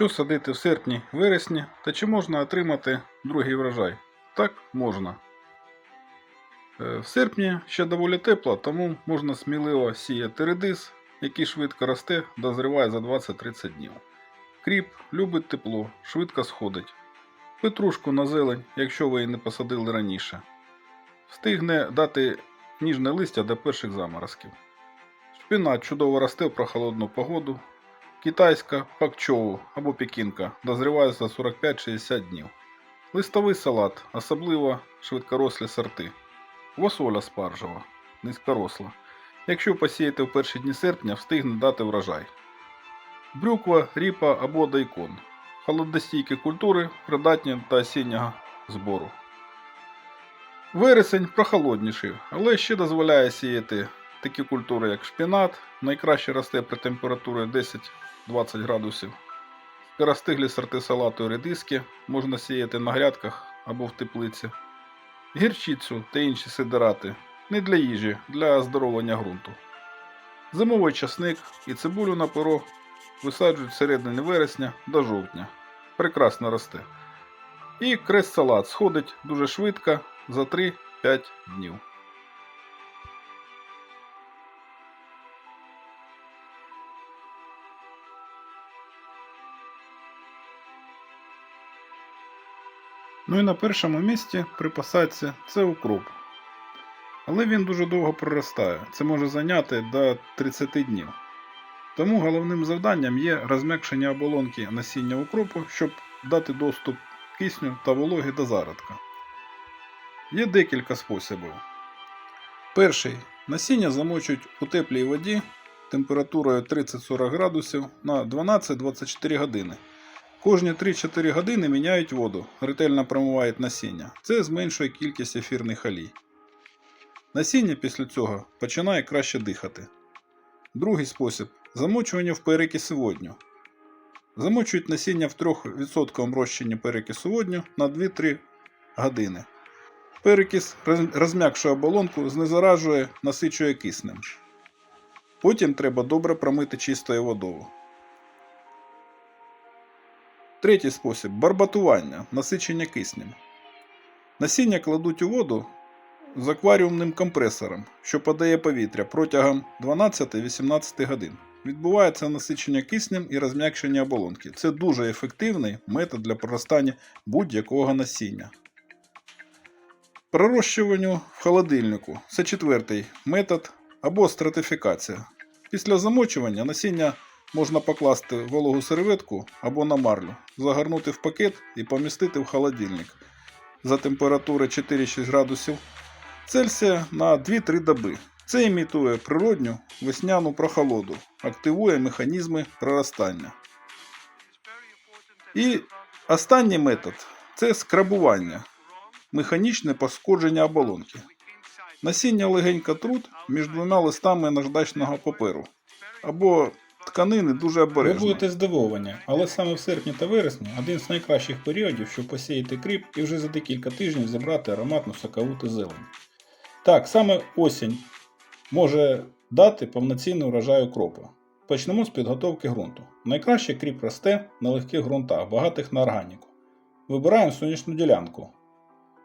Що садити в серпні, вересні та чи можна отримати другий врожай? Так, можна. Е, В серпні ще доволі тепло, тому можна сміливо сіяти редис, який швидко росте, дозріває за 20-30 днів. Кріп любить тепло, швидко сходить. Петрушку на зелень, якщо ви її не посадили раніше. Встигне дати ніжне листя до перших заморозків. Шпинат чудово росте в прохолодну погоду. Китайська пакчоу або пекінка дозріває за 45-60 днів. Листовий салат, особливо швидкорослі сорти. Квасоля спаржева, низькоросла. Якщо посіяти в перші дні серпня, встигне дати врожай. Брюква, ріпа або дайкон. Холодостійкі культури, придатні до осіннього збору. Вересень прохолодніший, але ще дозволяє сіяти такі культури, як шпінат, найкраще росте при температурі 10-20 градусів. Скоростиглі сорти салату і редиски можна сіяти на грядках або в теплиці. Гірчицю та інші сидерати не для їжі, для оздоровлення ґрунту. Зимовий часник і цибулю на перо висаджують середини вересня до жовтня. Прекрасно росте. І крест салат сходить дуже швидко за 3-5 днів. Ну і на першому місці при посадці це укроп. Але він дуже довго проростає. Це може зайняти до 30 днів. Тому головним завданням є розм'якшення оболонки насіння укропу, щоб дати доступ кисню та вологи до зародка. Є декілька способів. Перший. Насіння замочують у теплій воді температурою 30-40 градусів на 12-24 години. Кожні 3-4 години міняють воду, ретельно промивають насіння. Це зменшує кількість ефірних олій. Насіння після цього починає краще дихати. Другий спосіб замочування в перекисі водню. Замочують насіння в 3% розчині перекису водню на 2-3 години. Перекис роз- розм'якшує оболонку, знезаражує, насичує киснем. Потім треба добре промити чистою водою. Третій спосіб барбатування, насичення киснем. Насіння кладуть у воду з акваріумним компресором, що подає повітря протягом 12-18 годин. Відбувається насичення киснем і розм'якшення оболонки. Це дуже ефективний метод для проростання будь-якого насіння. Пророщуванню в холодильнику це четвертий метод або стратифікація. Після замочування насіння можна покласти вологу серветку або на марлю, загорнути в пакет і помістити в холодильник за температури 4-6 градусів Цельсія на 2-3 доби. Це імітує природню весняну прохолоду, активує механізми проростання. І останній метод це скрабування, механічне пошкодження оболонки. Насіння легенько трут між двома листами наждачного паперу або тканини дуже Ви будете здивовані, але саме в серпні та вересні один з найкращих періодів, щоб посіяти кріп і вже за декілька тижнів зібрати ароматну соковиту зелень. Так, саме осінь може дати повноцінний урожай укропу. Почнемо з підготовки ґрунту. Найкраще кріп росте на легких ґрунтах, багатих на органіку. Вибираємо сонячну ділянку.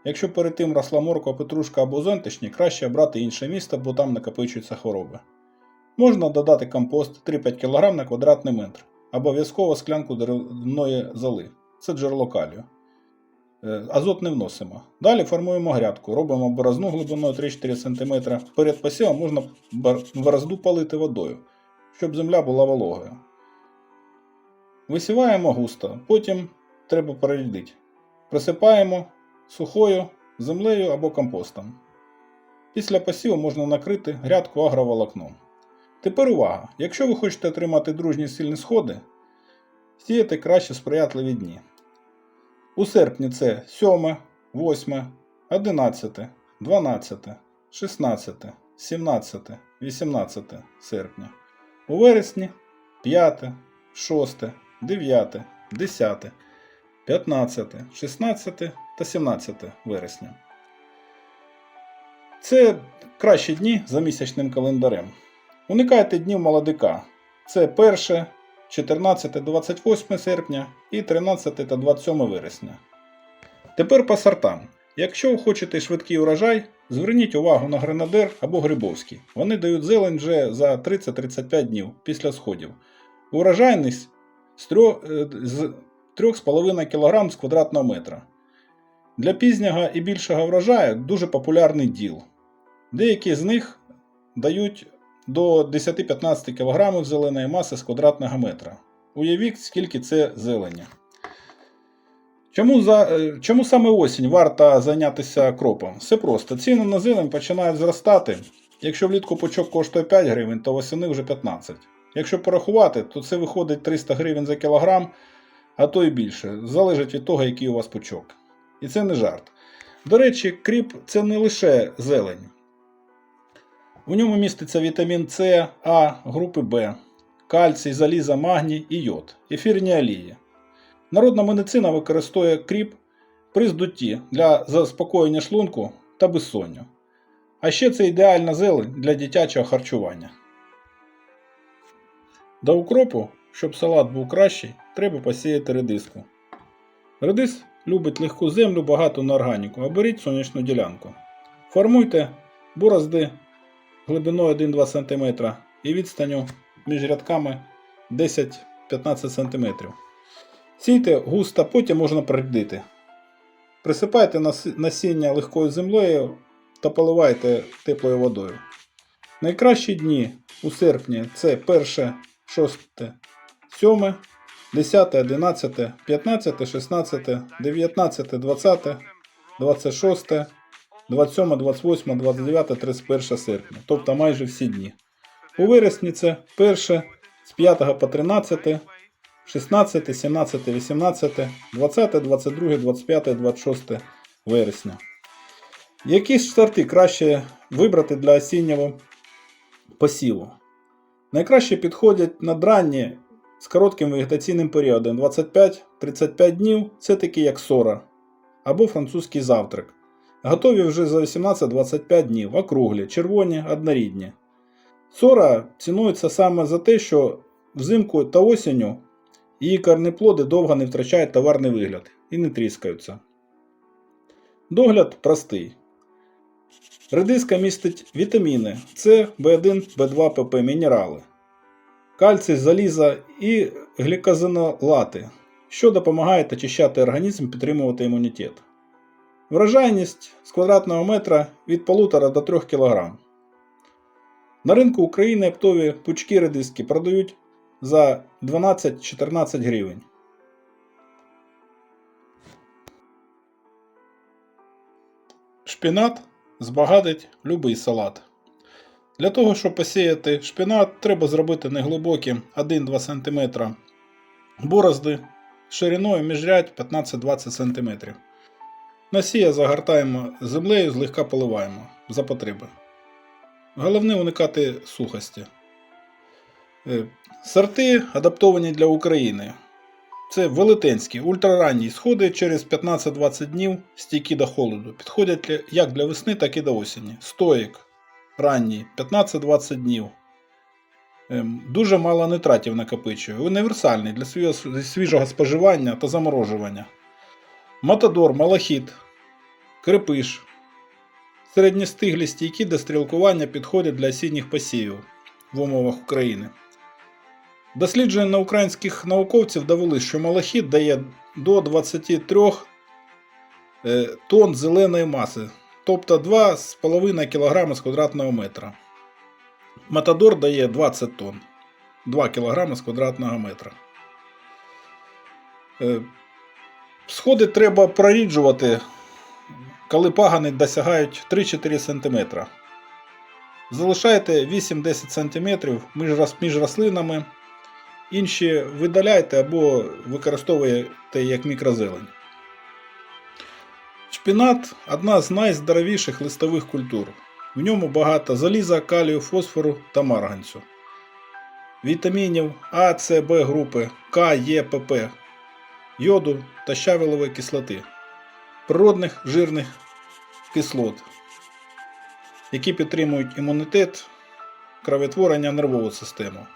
Якщо перед тим росла морква, петрушка або зонтичні, краще обрати інше місто, бо там накопичуються хвороби. Можна додати компост 3-5 кг на квадратний метр. Обов'язково склянку деревної золи. Це джерело калію. Е, Азот не вносимо. Далі формуємо грядку. Робимо борозну глибиною 3-4 см. Перед посівом можна борозду полити водою, щоб земля була вологою. Висіваємо густо, потім треба перерядити. Присипаємо сухою землею або компостом. Після посіву можна накрити грядку агроволокном. Тепер увага! Якщо ви хочете отримати дружні сильні сходи, сіяти краще сприятливі дні. У серпні це 7, 8, 11, 12, 16, 17, 18 серпня. У вересні 5, 6, 9, 10, 15, 16 та 17 вересня. Це кращі дні за місячним календарем. Уникайте днів молодика. Це 1, 14-28 серпня і 13 та 27 вересня. Тепер по сортам. Якщо ви хочете швидкий урожай, зверніть увагу на гренадер або грибовський. Вони дають зелень вже за 30-35 днів після сходів. Урожайність з трьох- е, з 3,5 кг з квадратного метра. Для пізнього і більшого врожаю дуже популярний діл. Деякі з них дають до 10-15 кг зеленої маси з квадратного метра. Уявіть, скільки це зелені. Чому, за, е, чому саме осінь варто зайнятися кропом? Все просто. Ціни на зелень починають зростати. Якщо влітку пучок коштує 5 гривень, то восени вже 15. Якщо порахувати, то це виходить 300 гривень за кілограм, а то і більше. Залежить від того, який у вас пучок. І це не жарт. До речі, кріп це не лише зелень. У ньому міститься вітамін С, А, групи Б, кальцій, заліза, магній і йод, ефірні олії. Народна медицина використовує кріп при здутті для заспокоєння шлунку та безсонню. А ще це ідеальна зелень для дитячого харчування. До укропу, щоб салат був кращий, треба посіяти редиску. Редис любить легку землю, багато на органіку, а беріть сонячну ділянку. Формуйте борозди глибиною 1-2 см і відстаню між рядками 10-15 см. Сійте густо, потім можна придити. Присипайте насіння легкою землею та поливайте теплою водою. Найкращі дні у серпні це 1, 6, 7, 10, 11, 15, 16, 19, 20, 26, 27, 28, 29, 31 серпня, тобто майже всі дні. У вересні це 1 з 5 по 13, 16, 17, 18, 20, 22, 25, 26 вересня. Які ж краще вибрати для осіннього посіву? Найкраще підходять надранні з коротким вегетаційним періодом 25-35 днів це такі як сора або французький завтрак. Готові вже за 18-25 днів, округлі, червоні, однорідні. Сора цінується саме за те, що взимку та осінню її корнеплоди довго не втрачають товарний вигляд і не тріскаються. Догляд простий. Редиска містить вітаміни С, В1, В2, ПП, мінерали, кальцій, заліза і глікозинолати, що допомагають очищати організм, підтримувати імунітет. Врожайність з квадратного метра від 1,5 до 3 кг. На ринку України оптові пучки редиски продають за 12-14 гривень. Шпінат збагатить любий салат. Для того, щоб посіяти шпінат, треба зробити неглибокі 1-2 см борозди шириною міжрядь 15-20 см. Насія загортаємо землею, злегка поливаємо за потреби. Головне уникати сухості. Е, Сорти адаптовані для України. Це велетенські, ультраранні сходи через 15-20 днів стійкі до холоду. Підходять як для весни, так і до осені. Стоїк ранній 15-20 днів. Ем, Дуже мало нитратів накопичує. Універсальний для свіжого- свіжого споживання та заморожування. Матадор, малахіт, крепиш. Середньостиглі стійкі до стрілкування підходять для осінніх посівів в умовах України. Дослідження на українських науковців довели, що малахіт дає до 23 е, тонн зеленої маси, тобто 2,5 кг з квадратного метра. Матадор дає 20 тонн, 2 кг з квадратного метра. Сходи треба проріджувати, коли пагани досягають 3-4 см. Залишайте 8-10 см між рослинами. Інші видаляйте або використовуєте як мікрозелень. Шпінат одна з найздоровіших листових культур. В ньому багато заліза, калію, фосфору та марганцю. Вітамінів А, С, Б групи, К, Е, ПП, йоду та щавелевої кислоти, природних жирних кислот, які підтримують імунітет, кровотворення нервову систему.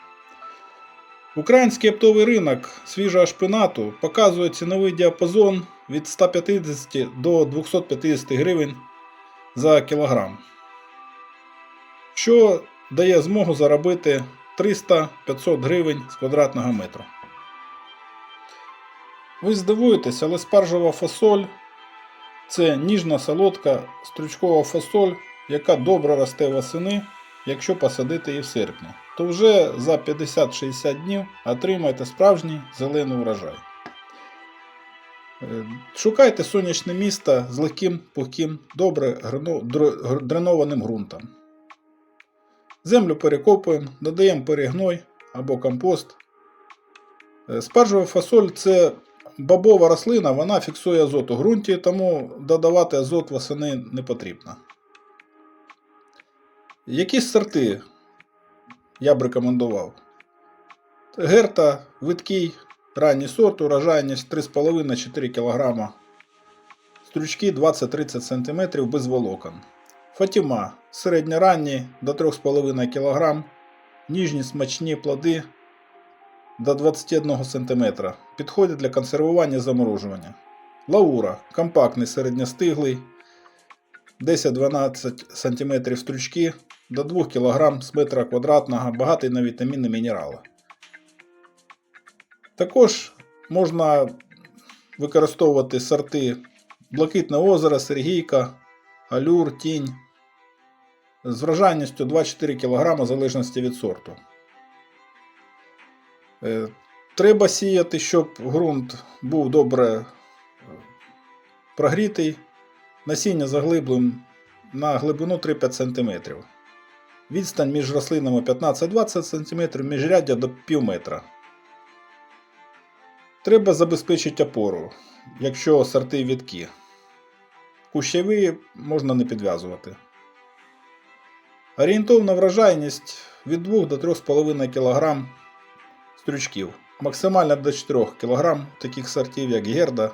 Український оптовий ринок свіжого шпинату показує ціновий діапазон від 150 до 250 гривень за кілограм, що дає змогу заробити 300-500 гривень з квадратного метру. Ви здивуєтесь, але спаржева фасоль це ніжна солодка стручкова фасоль, яка добре росте восени, якщо посадити її в серпні. То вже за 50-60 днів отримаєте справжній зелений урожай. Е, Шукайте сонячне місто з легким, пухким, добре дренованим ґрунтом. Землю перекопуємо, додаємо перегной або компост. Е, Спаржева фасоль це бобова рослина, вона фіксує азот у ґрунті, тому додавати азот восени не потрібно. Які сорти я б рекомендував? Герта, видкий, ранній сорт, урожайність 3,5-4 кг. Стручки 20-30 см без волокон. Фатіма середньоранні до 3,5 кг. Ніжні смачні плоди до 21 см. Підходять для консервування заморожування. Лаура компактний середньостиглий 10-12 см стручки до 2 кг з метра квадратного, багатий на вітаміни мінерали. Також можна використовувати сорти Блакитне озеро, Сергійка, Алюр, Тінь з врожайністю 2-4 кг в залежності від сорту. Е, Треба сіяти, щоб ґрунт був добре е, прогрітий. Насіння заглиблюємо на глибину 3-5 см. Відстань між рослинами 15-20 см, міжряддя до пів метра. Треба забезпечити опору, якщо сорти відкі. Кущові можна не підв'язувати. Орієнтовна врожайність від 2 до 3,5 кг стрючків. Максимально до 4 кг таких сортів, як Герда,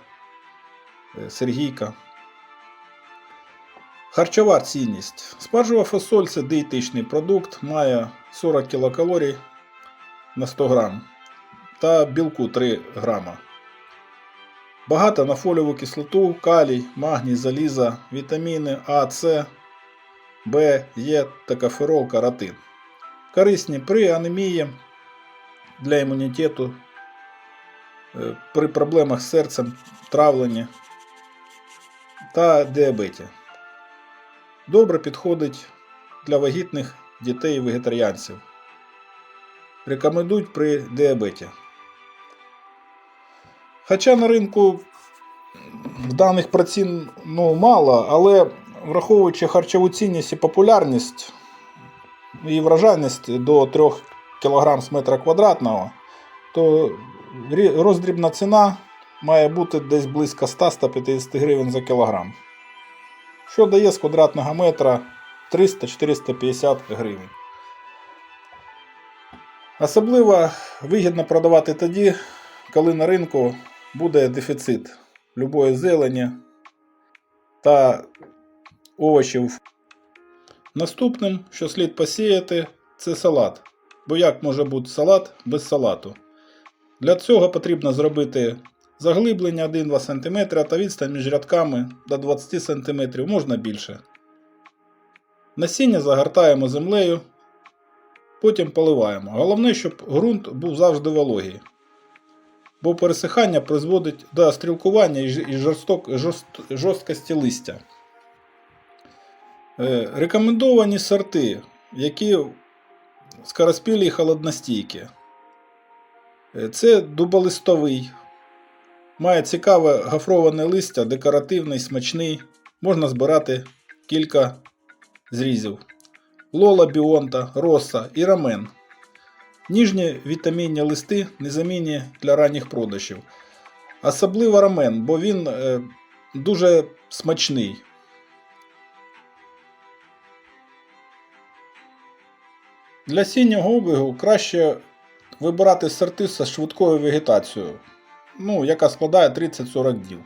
е, Сергійка. Харчова цінність. Спаржева фасоль це дієтичний продукт, має 40 кілокалорій на 100 грам та білку 3 грама. Багата на фоліову кислоту, калій, магній, заліза, вітаміни А, С, Б, Е та каферол, каротин. Корисні при анемії для імунітету, е, при проблемах з серцем, травленні та діабеті. Добре підходить для вагітних дітей і вегетаріанців. Рекомендують при діабеті. Хоча на ринку даних про ну, мало, але враховуючи харчову цінність і популярність і вражайність до 3 кг з метра квадратного, то роздрібна ціна має бути десь близько 100-150 гривень за кілограм, що дає з квадратного метра 300-450 гривень. Особливо вигідно продавати тоді, коли на ринку буде дефіцит любої зелені та овочів. Наступним, що слід посіяти, це салат. Бо як може бути салат без салату? Для цього потрібно зробити заглиблення 1-2 см та відстань між рядками до 20 см, можна більше. Насіння загортаємо землею, потім поливаємо. Головне, щоб ґрунт був завжди вологий. Бо пересихання призводить до стрілкування і жорсток, жорст, жорсткості листя. Е, рекомендовані сорти, які скороспілі і холодностійкі. Е, Це дуболистовий. Має цікаве гофроване листя, декоративний, смачний. Можна збирати кілька зрізів. Лола біонта, роса і рамен. Ніжні вітамінні листи незамінні для ранніх продажів. Особливо рамен, бо він е, дуже смачний. Для сіннього обігу краще вибирати сорти з швидкою вегетацією, ну, яка складає 30-40 днів.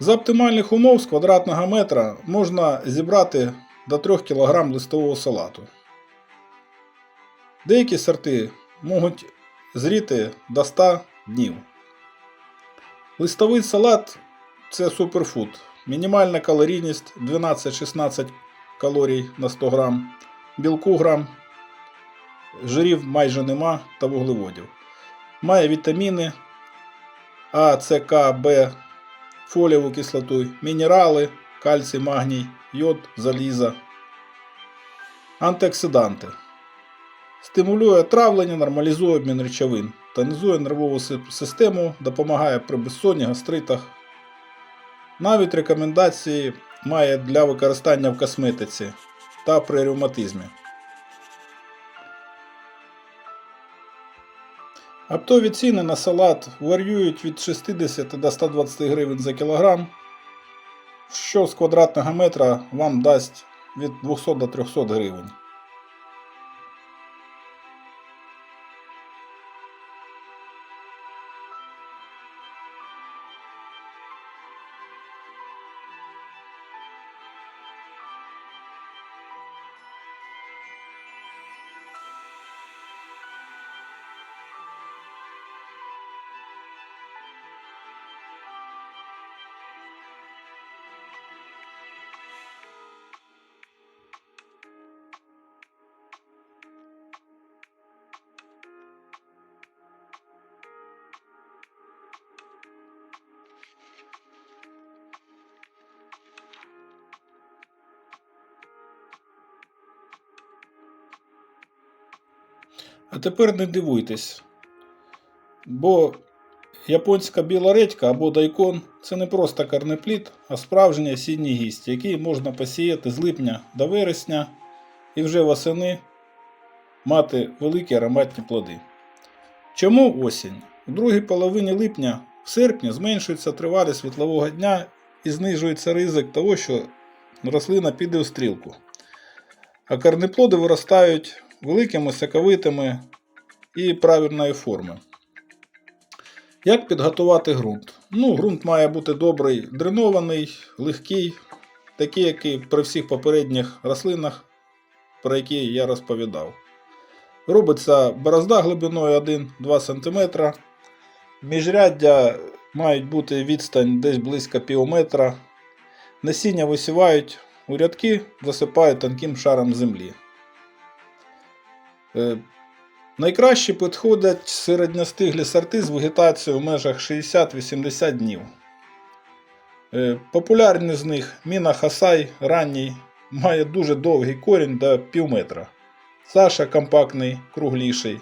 За оптимальних умов з квадратного метра можна зібрати до 3 кг листового салату. Деякі сорти можуть зріти до 100 днів. Листовий салат це суперфуд. Мінімальна калорійність 12-16 калорій на 100 грам, білку грам, жирів майже нема та вуглеводів. Має вітаміни А, С, К, Б, фолієву кислоту, мінерали, кальцій, магній, йод, заліза, антиоксиданти. Стимулює травлення, нормалізує обмін речовин, тонізує нервову систему, допомагає при безсонні, гастритах. Навіть рекомендації має для використання в косметиці та при ревматизмі. Аптові ціни на салат варюють від 60 до 120 гривень за кілограм, що з квадратного метра вам дасть від 200 до 300 гривень. А тепер не дивуйтесь, бо японська біла редька або дайкон це не просто корнеплід, а справжній осінній гість, який можна посіяти з липня до вересня і вже восени мати великі ароматні плоди. Чому осінь? У другій половині липня в серпні зменшується тривалість світлового дня і знижується ризик того, що рослина піде у стрілку. А корнеплоди виростають великими, соковитими і правильної форми. Як підготувати ґрунт? Ну, ґрунт має бути добрий, дренований, легкий, такий, як і при всіх попередніх рослинах, про які я розповідав. Робиться борозда глибиною 1-2 см. Міжряддя мають бути відстань десь близько пів метра. Насіння висівають у рядки, засипають тонким шаром землі. Е, Найкраще підходять середньостиглі сорти з вегетацією в межах 60-80 днів. Е, Популярні з них Міна Хасай ранній має дуже довгий корінь до пів метра. Саша компактний, кругліший.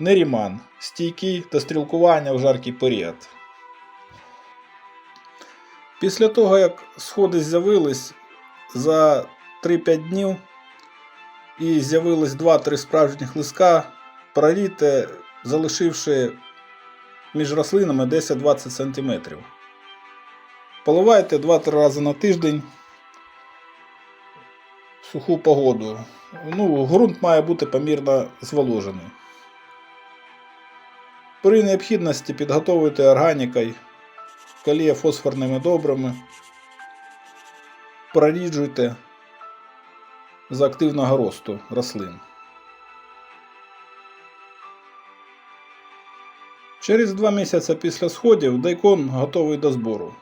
Неріман стійкий до стрілкування в жаркий період. Після того, як сходи з'явились за 3-5 днів і з'явилось 2-3 справжніх листка, прорійте, залишивши між рослинами 10-20 см. Поливайте 2-3 рази на тиждень в суху погоду. Ну, ґрунт має бути помірно зволожений. При необхідності підготовуйте органікою, калія фосфорними добрами, проріджуйте з активного росту рослин. Через два місяці після сходів дайкон готовий до збору.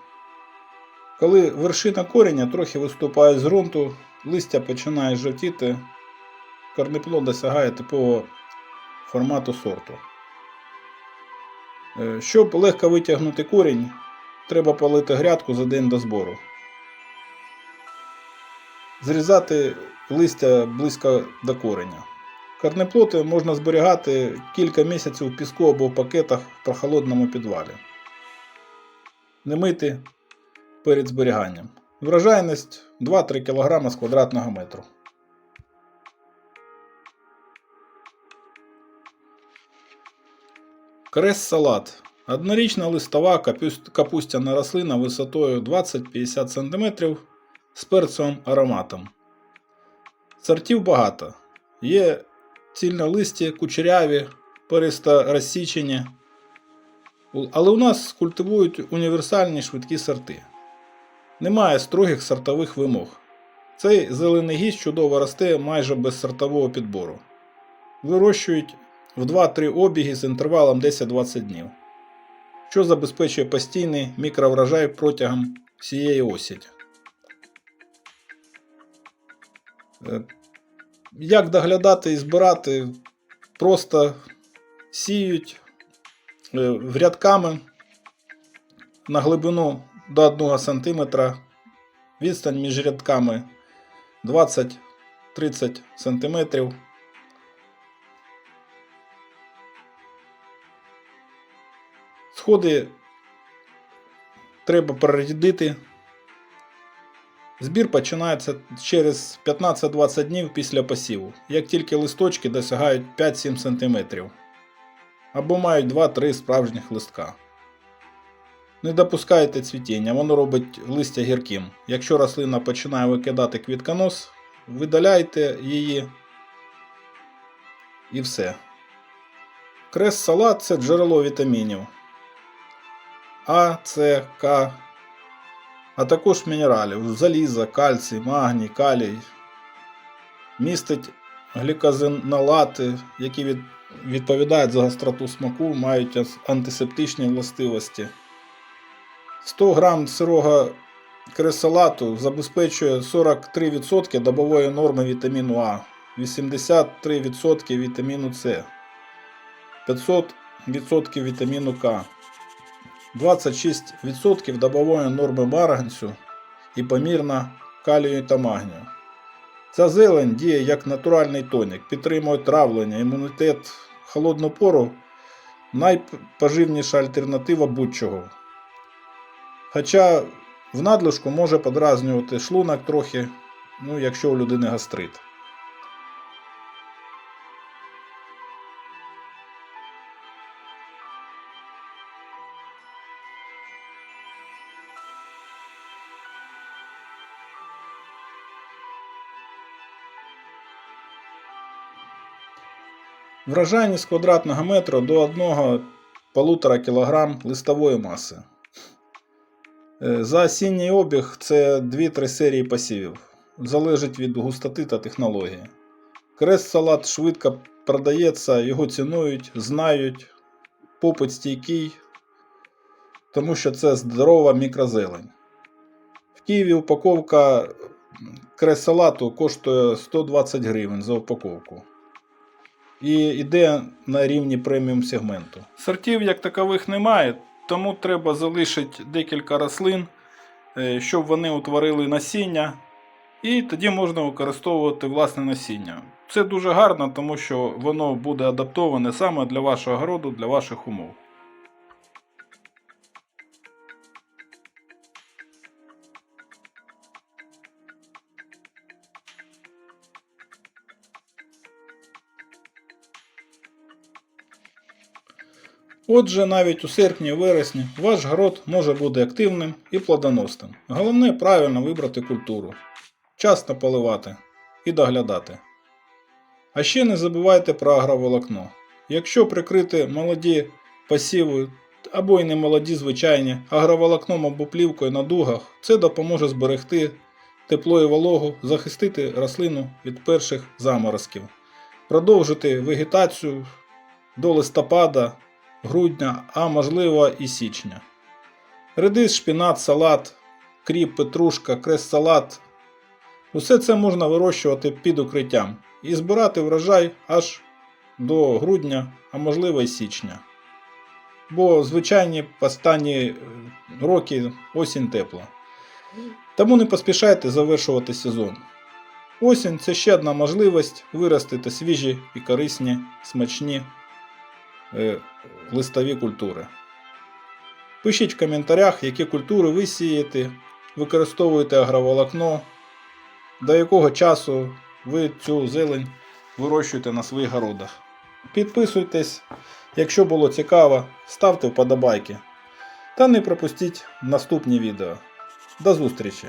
Коли вершина кореня трохи виступає з ґрунту, листя починає жовтіти, корнеплод досягає типового формату сорту. Е, Щоб легко витягнути корінь, треба полити грядку за день до збору. Зрізати листя близько до кореня. Корнеплоти можна зберігати кілька місяців в піску або в пакетах в прохолодному підвалі. Не мити перед зберіганням. Врожайність 2-3 кг з квадратного метру. Крес-салат. Однорічна листова капустяна рослина висотою 20-50 см з перцевим ароматом. Сортів багато. Є цільнолисті, кучеряві, перисто розсічені. Але у нас культивують універсальні швидкі сорти. Немає строгих сортових вимог. Цей зелений гість чудово росте майже без сортового підбору. Вирощують в 2-3 обіги з інтервалом 10-20 днів, що забезпечує постійний мікроврожай протягом всієї осені. Як доглядати і збирати? Просто сіють е, рядками на глибину до 1 см, відстань між рядками 20-30 см. Сходи треба перерядити. Збір починається через 15-20 днів після посіву, як тільки листочки досягають 5-7 см або мають 2-3 справжніх листка. Не допускайте цвітіння, воно робить листя гірким. Якщо рослина починає викидати квітконос, видаляйте її і все. Крест салат це джерело вітамінів А, С, К, а також мінералів заліза, кальцій, магній, калій. Містить глікозинолати, які від, відповідають за гостроту смаку, мають антисептичні властивості. 100 грам сирого кресалату забезпечує 43% добової норми вітаміну А, 83% вітаміну С, 500% вітаміну К. 26% добової норми марганцю і помірна калію та магнію. Ця зелень діє як натуральний тонік, підтримує травлення, імунітет, холодну пору найпоживніша альтернатива будь-чого. Хоча в надлишку може подразнювати шлунок трохи, ну, якщо у людини гастрит. Вражайність квадратного метра до 1,5 кг листової маси. Е, За осінній обіг це 2-3 серії посівів. Залежить від густоти та технології. Крест салат швидко продається, його цінують, знають, попит стійкий, тому що це здорова мікрозелень. В Києві упаковка крест салату коштує 120 гривень за упаковку і йде на рівні преміум сегменту. Сортів як такових немає, тому треба залишити декілька рослин, е, щоб вони утворили насіння, і тоді можна використовувати власне насіння. Це дуже гарно, тому що воно буде адаптоване саме для вашого городу, для ваших умов. Отже, навіть у серпні-вересні ваш город може бути активним і плодоносним. Головне правильно вибрати культуру, часто поливати і доглядати. А ще не забувайте про агроволокно. Якщо прикрити молоді посіви або й не молоді звичайні агроволокном або плівкою на дугах, це допоможе зберегти тепло і вологу, захистити рослину від перших заморозків, продовжити вегетацію до листопада грудня, а можливо і січня. Редис, шпінат, салат, кріп, петрушка, крес-салат. Усе це можна вирощувати під укриттям і збирати врожай аж до грудня, а можливо і січня. Бо звичайні останні е, роки осінь тепла. Тому не поспішайте завершувати сезон. Осінь це ще одна можливість виростити свіжі і корисні, смачні е, листові культури. Пишіть в коментарях, які культури ви сієте, використовуєте агроволокно, до якого часу ви цю зелень вирощуєте на своїх городах. Підписуйтесь, якщо було цікаво, ставте вподобайки. Та не пропустіть наступні відео. До зустрічі!